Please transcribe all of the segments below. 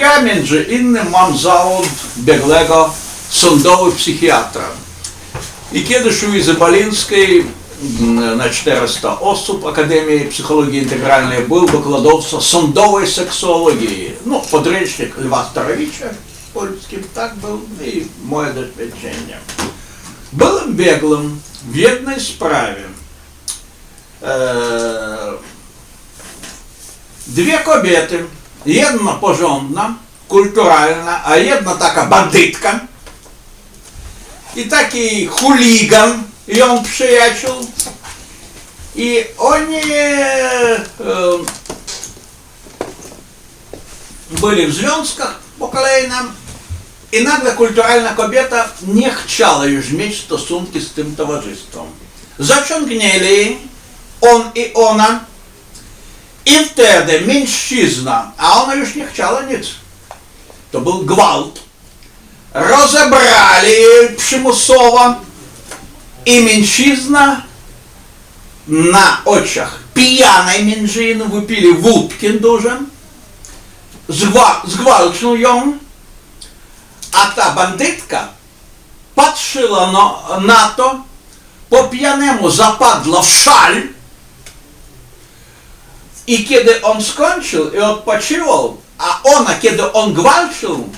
я między innym mam zawód biegłego sądowy psychiatra. I kiedy u Izy Balińskiej 400 osób Академії психології інтегральної був викладовця сондової сексології. Ну, подречник Льва Старовича польським так був, і моє досвідчення. Був біглим в єдній справі. Е, дві кобіти Jedna porządna, kulturalna, a jedna taka bandytka i taki chuligan ją przyjaciół i oni e, e byli w związkach kolejnym. i nagle kulturalna kobieta nie chciała już mieć stosunki z tym towarzystwem. Zaciągnęli on i ona И втеде менщизна, а он лишь не хотела ниц. То был гвалт. Разобрали Пшемусова, и менщизна на очах п'яний менжин випили вудкін дуже, згвалчну йому, а та бандитка подшила на, на то, по п'яному западла в шаль, I kiedy on skończył i odpoczywał, a ona, kiedy on gwałcił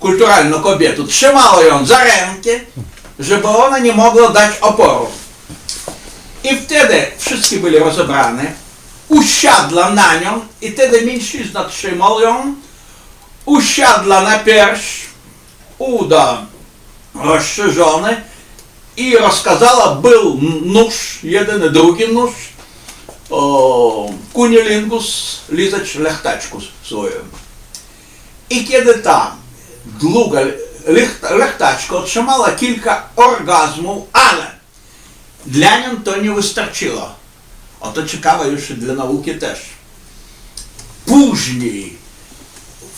kulturalną kobietę, trzymała ją za rękę, żeby ona nie mogła dać oporu. I wtedy wszystkie byli rozebrane, usiadła na nią i wtedy mężczyzna trzymał ją, usiadła na pierś, uda rozszerzone i rozkazała, był nóż, jeden drugi nóż, kunilingus lizać lechtackus swoje. I kiedy ta długa lechtaczka otrzymała kilka orgazmów, ale dla nią to nie wystarczyło. Oto ciekawe już dla nauki też. Później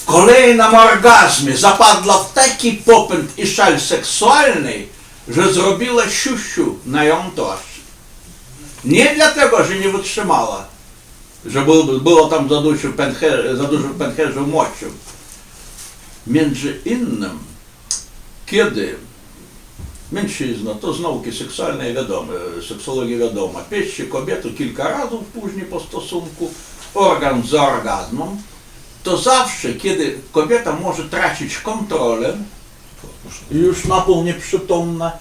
w kolejnym orgazmie zapadła w taki popęd i szal seksualny, że zrobiła siusiu na ją toż. Nie dlatego, że nie wytrzymała, że było tam za dużo, pęcher, za dużo pęcherzy mościu. Między innym, kiedy mężczyzna, to z nauki seksualnej wiadomo, seksologii wiadomo, pieści kobiety kilka razy później po stosunku, organ za orgazmem, to zawsze, kiedy kobieta może tracić kontrolę, już na pół nieprzytomna,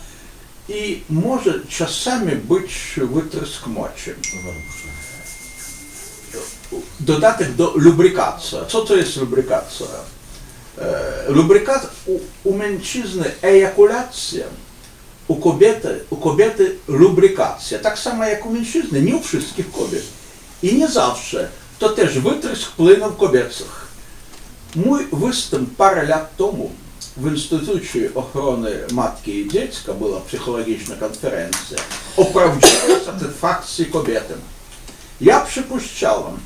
и может часами быть витискмачем. Додаток до лубрикація. Що це є лубрикація? Лубрикат у, у mężczyzny ejakulacja, u kobiety, u kobiety lubrykacja, tak samo jak u mężczyzny, nie u wszystkich kobiet. I nie zawsze. To też wytrysk płynów kobiecych. Mój występ parę lat temu w Instytucie Ochrony Matki i Dziecka była psychologiczna konferencja o prawdziwej satysfakcji kobiety. Ja przypuszczałem,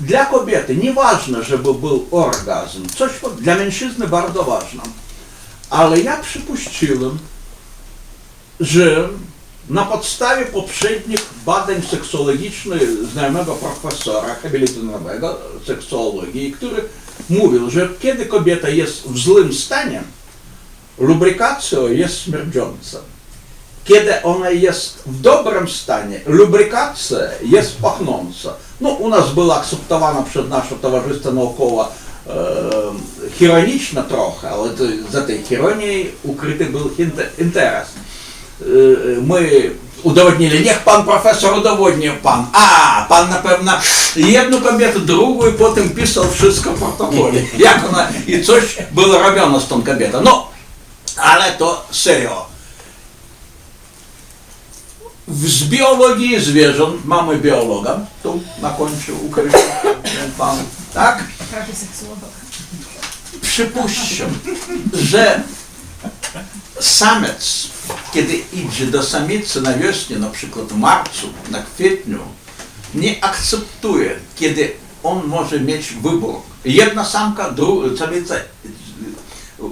dla kobiety nieważne, żeby był orgazm, coś dla mężczyzny bardzo ważne, ale ja przypuściłem, że na podstawie poprzednich badań seksologicznych znajomego profesora habilitowanego seksologii, który mówił, że kiedy kobieta jest w złym stanie, lubrykacją jest śmierdząca. Kiedy ona jest w dobrym stanie, lubrykacja jest pachnąca. No, u nas była akceptowana przez nasze towarzystwo naukowe e, хіронічно трохи, але за тієї хіронії укритий був інтерес. Ми Удоводнили. Нех пан професор удоводнил пан. А, пан, напевно, jedną kobietę, drugą i potem pisał wszystko w protokole. Jak ona i coś było robione z tą kobietą. No, ale to serio. Z biologii zwierząt, mamy biologa, tu na końcu ukryty pan, tak? Przypuszczam, że Samec, kiedy idzie do samicy na wiosnę, na przykład w marcu, na kwietniu, nie akceptuje, kiedy on może mieć wybór. Jedna samka, druga samica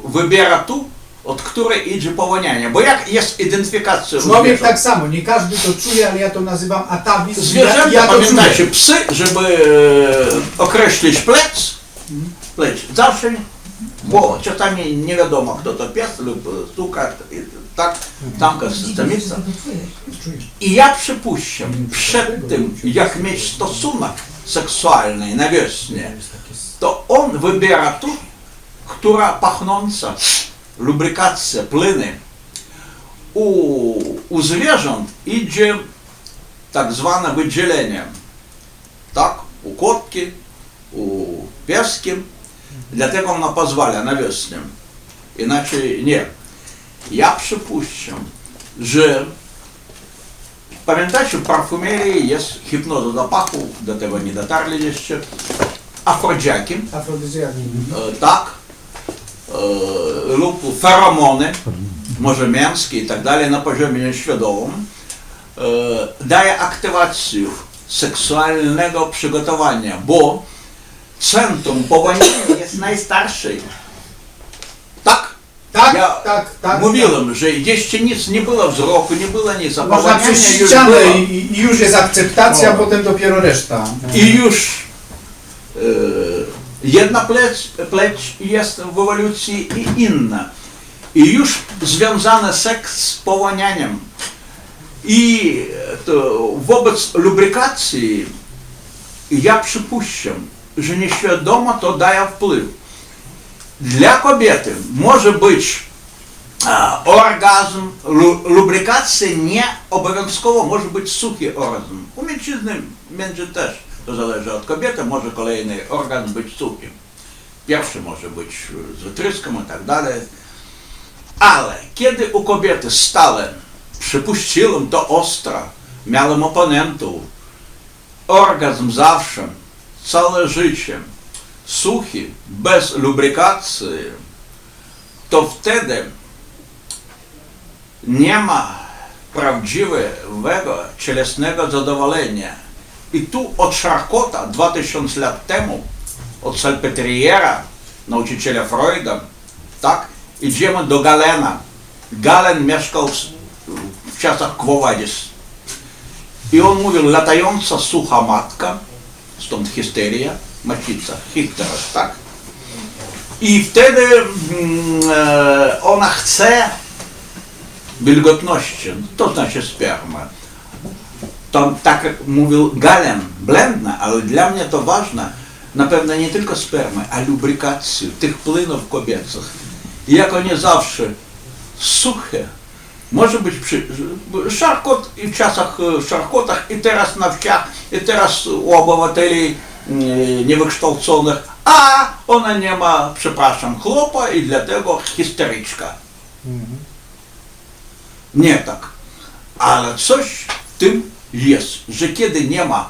wybiera tu, od której idzie powołanie, Bo jak jest identyfikacja no, Człowiek tak samo, nie każdy to czuje, ale ja to nazywam atawizm. Zwierzęta, ja, ja pamiętajcie, psy, żeby e, określić plec, mhm. plec zawsze bo czasami nie wiadomo, kto to pies lub stuka, tak, tamka systemista I ja przypuszczam, przed tym, jak mieć stosunek seksualny na wiosnie, to on wybiera tu, która pachnąca, lubrykacja, płyny. U, u zwierząt idzie tak zwane wydzielenie. Tak, u kotki, u pieskiem, Dlatego ono pozwala na wiosnę. Inaczej nie. Ja przypuszczam, że pamiętacie, w parfumerii jest hipnoza do pachu, do tego nie dotarli jeszcze. Afrodziaki. Afrodyzjaki. E, tak. E, lub feromony, może męskie i tak dalej, na poziomie nieświadomym. E, daje aktywację seksualnego przygotowania, bo centrum, Bobaninie jest najstarszy. Tak? Tak, ja tak, tak. mówiłem, że jeszcze nic nie było wzroku, nie było nic. A Można Bobaninie ścianę i, i już jest akceptacja, a potem dopiero reszta. I już e, jedna pleć, pleć jest w ewolucji i inna. I już związany seks z połanianiem. I e, to wobec lubrykacji ja przypuszczam, że nieświadomo to daje wpływ. dla kobiety może być orgazm, lubrykacja nie obowiązkowo może być suchy orgazm. U mężczyzny będzie też, to zależy od kobiety, może kolejny orgazm być suchym. Pierwszy może być z wytryskiem i tak dalej. Ale kiedy u kobiety stale przypuściłem to ostro, miałem oponentów, orgazm zawsze całe życie suchy, bez lubrykacji, to wtedy nie ma prawdziwego cielesnego zadowolenia. I tu od Szarkota 2000 lat temu, od Salpetriera, nauczyciela Freuda, tak, idziemy do Galena. Galen mieszkał w, w czasach Quo I on mówił, latająca sucha matka, stąd histeria, macica, Hitler, tak? I wtedy mm, e, ona chce wilgotności, to znaczy sperma. Tam tak jak mówił Galen, blendna, ale dla mnie to ważne, na pewno nie tylko spermy, a lubrykacji tych płynów kobiecych. I jak oni zawsze suche, może być przy, szarkot i w czasach e, szarkotach, i teraz na wsiach, i teraz u obywateli e, niewykształconych, a ona nie ma, przepraszam, chłopa i dlatego histeryczka. Mhm. Nie tak. Ale coś w tym jest, że kiedy nie ma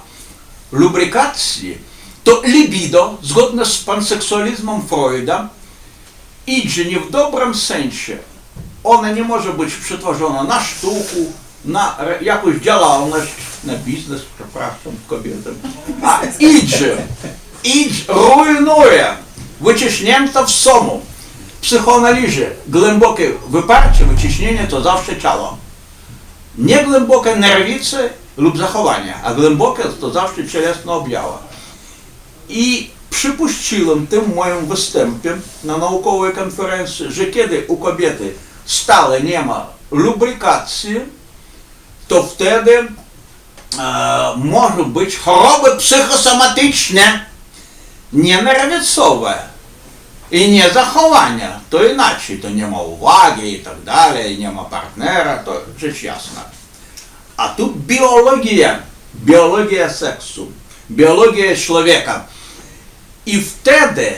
lubrykacji, to libido, zgodne z panseksualizmem Freuda, idzie nie w dobrym sensie, ona nie może być przetworzona na sztuku, na jakąś działalność, na biznes, przepraszam, kobietom. A idzie, idzie, rujnuje wyciśnięta w somu. W psychoanalizie głębokie wyparcie, wyciśnienie to zawsze ciało. Nie głębokie nerwice lub zachowania, a głębokie to zawsze cielesne objawy. I przypuściłem tym moim występem na naukowej konferencji, że kiedy u kobiety стали нема лубрикації, то втеді е, може бути хвороби психосоматичні, не нервісове і не заховання, то іначе, то нема уваги і так далі, і нема партнера, то ж ясно. А тут біологія, біологія сексу, біологія чоловіка. І втеді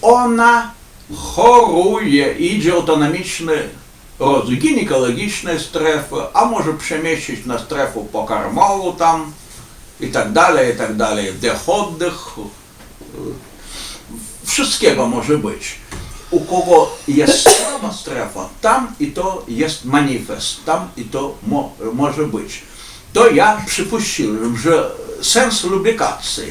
вона Хорує, іде автономічний гинекологічної стрефи, а може переміщити на стрефу по кармалу там і так далі, і так далі. Вдих, отдих. Wszystkiego może być. U kogo jest słaba strefa, tam i to jest manifest, tam i to mo, może być. To ja przypuściłem, że sens lubrikacji.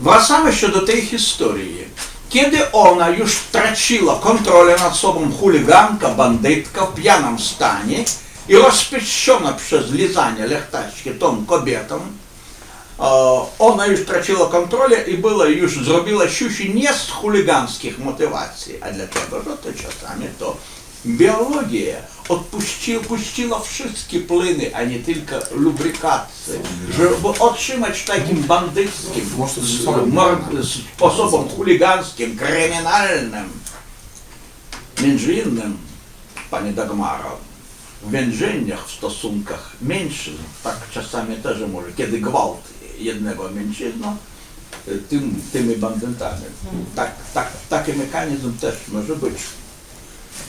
Wracamy się do tej historii. Kiedy ona już straciła kontrolę nad sobą chuliganka, bandytka w pijanym stanie i rozpieszczona przez lizanie lechtackie tą kobietą, ona już straciła kontrolę i była już zrobiła siusi nie z chuliganskich motywacji. A dlatego, że to czasami to biologia. odpuści, opuściło wszystkie płyny, a nie tylko lubrykacje, żeby otrzymać takim bandyckim sposobem chuliganskim, kryminalnym. Między innym, Pani Dagmaro, w więzieniach, w stosunkach mężczyzn, tak czasami też może, kiedy gwałt jednego mężczyzna, tym, tymi bandytami. Mhm. Tak, tak, taki mechanizm też może być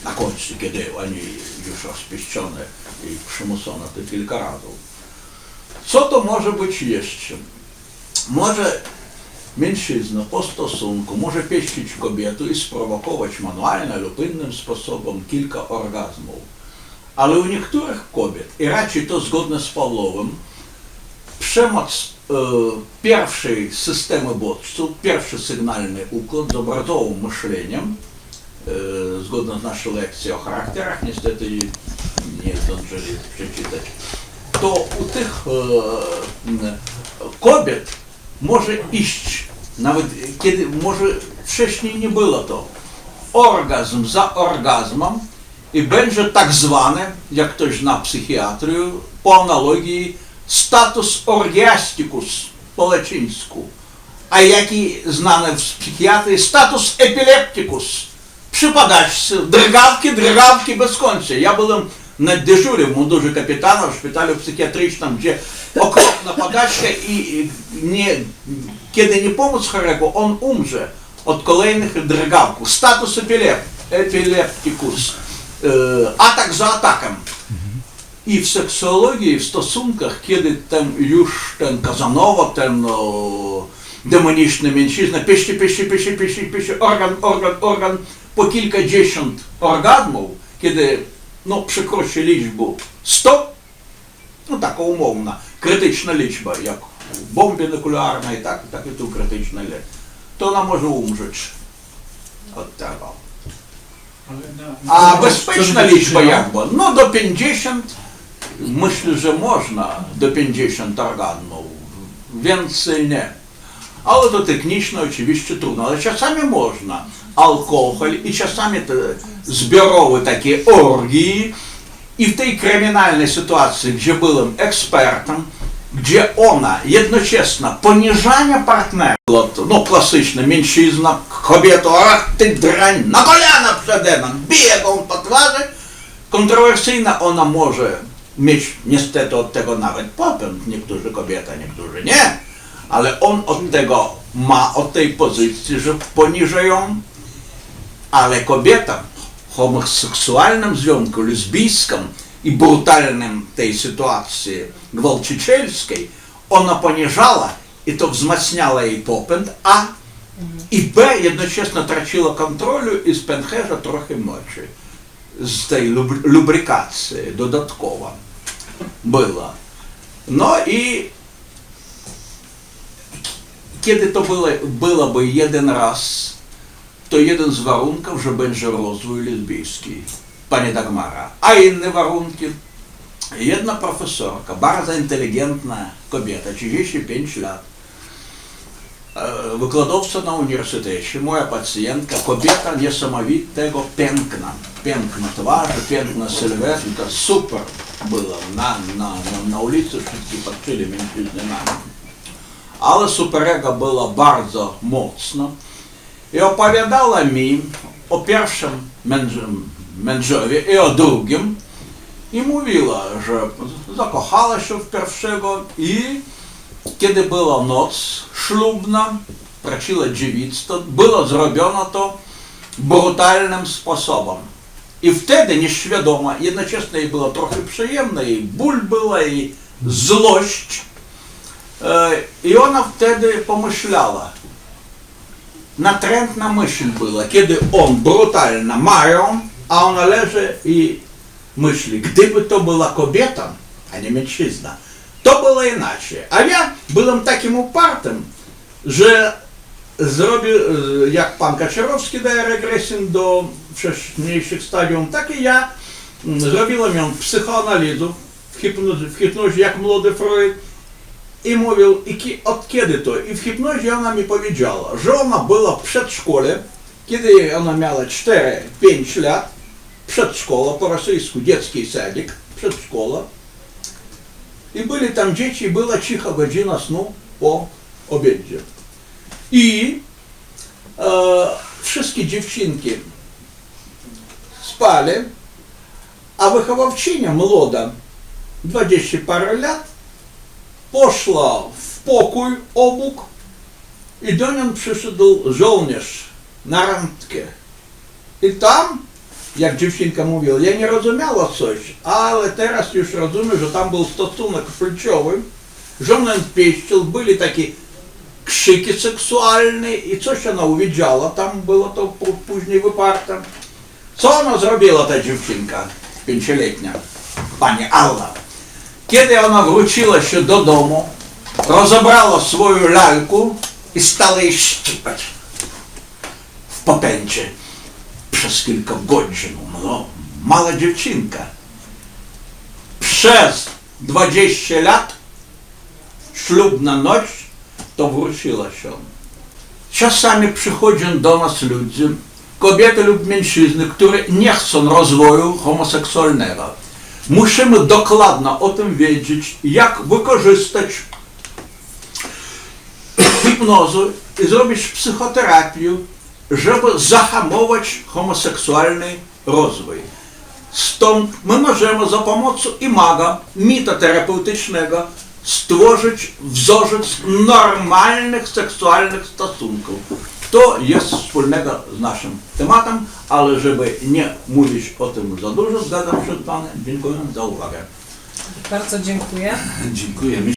na końcu, kiedy oni już rozpieścione i przymusono to kilka razy. Co to może być jeszcze? Może mężczyzna po stosunku może pieścić kobietę i sprowokować manualnie lub innym sposobem kilka orgazmów. Ale u niektórych kobiet, i raczej to zgodne z Pawłowym, przemoc e, pierwszej systemy bodźców, pierwszy sygnalny układ z obrazowym myśleniem zgodna z naszą lekcją o charakterach, niestety nie zdążyli przeczytać, to u tych kobiet może iść, nawet kiedy może wcześniej nie było to, orgazm za orgazmem i będzie tak zwany, jak ktoś zna psychiatrię, po analogii status orgiasticus po łacińsku, a jaki znany w psychiatrii status epilepticus Ще подальше, дригавки, без безконці. Я був на дежурі в мундужі капітана в шпиталі психіатричному, де окропна подачка і не, кеди не помощь Хареку, он умже от колейних дригавку. Статус епілеп, епілептикус. Е, атак за атаком. І в сексології, в стосунках, кеди там Юш, там Казанова, там... О, demoniczne mięsiznę, pyści, pyści, pyści, pyści, pyści, organ, organ, organ, po kilkadziesiąt organów, kiedy no, przekroczy liczbę 100, no taka umowna, krytyczna liczba, jak w bombie nuklearnej, tak, tak i tu krytyczna to ona może umrzeć od tego. A bezpieczna liczba no. jakby, no do 50, myślę, że można do 50 organów, więcej nie. Але то технічно, очевидно, трудно. Але часами можна. Алкоголь і часами збірові такі оргії. И в той криминальной ситуації, где был експертом, где она одночасно понижание партнера, тобто, ну, классично, меньшизна, кобету, ах ты дрань, на колено пшедена, бігом потважи, контроверсійно вона може міч нестето от того навіть попен, ніхто же кобета, ніхто же не ale on od tego ma, od tej pozycji, że poniżają, ale kobietom w homoseksualnym związku, lesbijskim i brutalnym tej sytuacji gwałcicielskiej, ona poniżała i to wzmacniała jej popęd, a i B jednocześnie traciła kontrolę i spęcherza trochę moczy z tej lubrykacji dodatkowo była. No i Kiedy to byłoby jeden raz, to jeden z warunków, że będzie rozwój lesbijski, pani Dagmara. A inne warunki? Jedna profesorka, bardzo inteligentna kobieta, 35 lat, wykładowca na uniwersytecie, moja pacjentka, kobieta niesamowitego piękna, piękna twarz, piękna sylwetka, super była na, na, na, na ulicy, wszyscy patrzyli między nami ale superego była bardzo mocna i opowiadała mi o pierwszym mężowie i o drugim i mówiła, że zakochała się w pierwszego i kiedy była noc ślubna, прочила dziewictwo, było zrobione to brutalnym sposobem. I wtedy nieświadoma, jednocześnie jej było trochę przyjemne, i ból była, i złość, I ona wtedy pomyślała, natrętna myśl była, kiedy on brutalna mają, a ona leży i myśli, gdyby to była kobieta, a nie mężczyzna, to było inaczej. A ja byłem takim upartym, że zrobił, jak pan Kaczerowski daje regresję do wcześniejszych stadium, tak i ja zrobiłem ją psychoanalizę w hipnozie, w hipnozie jak młody Freud, i mówił, i od kiedy to. I w hipnozie ona mi powiedziała, że ona była w przedszkole, kiedy ona miała 4-5 lat, przedszkola, po rosyjsku dziecki sadik, przedszkola. I byli tam dzieci, była cicha godzina snu po obiedzie. I e, wszystkie dziewczynki spali, a wychowawczynia młoda, 20 parę lat, poszła w pokój obok i do niej przyszedł żołnierz na randkę. I tam, jak dziewczynka mówiła, ja nie rozumiała coś, ale teraz już rozumiem, że tam był stosunek płciowy, żonę pieścił, byli takie krzyki seksualne i coś ona widziała, tam było to później wyparte. Co ona zrobiła ta dziewczynka, pięcioletnia, pani Alla? Kiedy ona wróciła się do domu, rozebrała swoją lalkę i stała jej szczypać w popęcie Przez kilka godzin umrła mała dziewczynka. Przez 20 lat ślubna noc to wróciła się. Czasami przychodzą do nas ludzie, kobiety lub mężczyzny, które nie chcą rozwoju homoseksualnego. Musimy dokładno o tym wiedzieć, jak wykorzystać hipnozu i zrobić psychoterapię, żeby zahamować homoseksualny rozwój. Stąd my możemy za pomocą imaga, mita terapeutycznego, stworzyć wzorzec normalnych seksualnych stosunków. To jest wspólnego z naszym tematem, ale żeby nie mówić o tym za dużo, zgadzam się z Panem. Dziękuję za uwagę. Bardzo dziękuję. Dziękujemy.